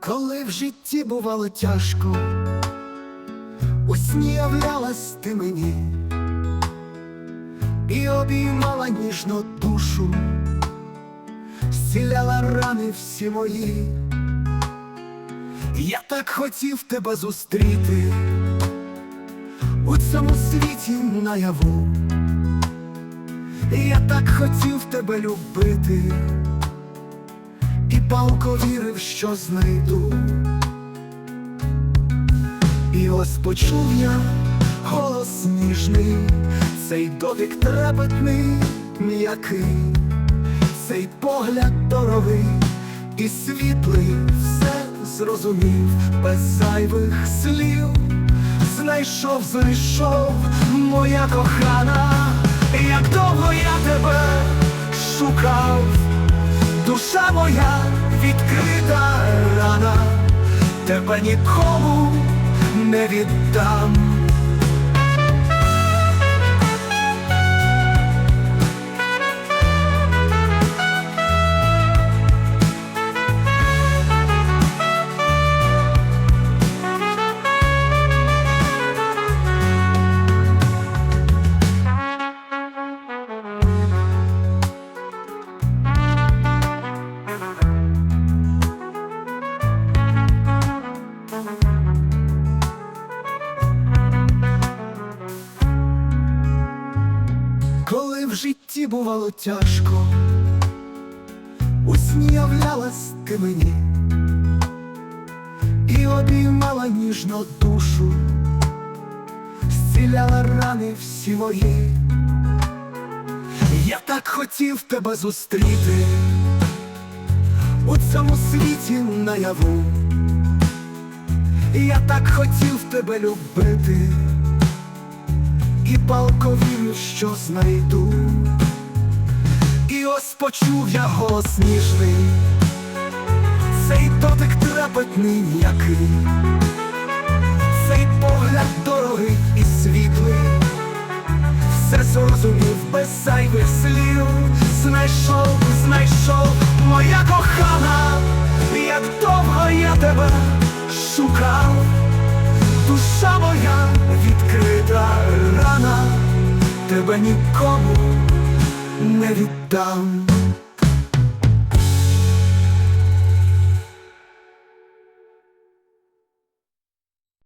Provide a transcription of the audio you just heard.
Коли в житті бувало тяжко, у сні являлась ти мені і обіймала ніжно душу, зціляла рани всі мої. Я так хотів тебе зустріти у цьому світі наяву. Я так хотів тебе любити палко вірив, що знайду. І ось почув я голос ніжний, цей дотик трепетний, м'який, цей погляд дорогий і світлий, все зрозумів без зайвих слів. Знайшов, знайшов, моя кохана, тебе нікому не віддам. Житті бувало тяжко, у сні являлась ти мені і обіймала ніжно душу, зціляла рани всі мої. Я так хотів тебе зустріти у цьому світі наяву. Я так хотів тебе любити і палко вірю, що знайду. Ось почув я голос ніжний, цей дотик трепетний м'який, цей погляд дорогий і світлий, все зрозумів без зайвих слів, знайшов, знайшов, моя кохана, як довго я тебе шукав. Душа моя відкрита рана, тебе нікому не віддам.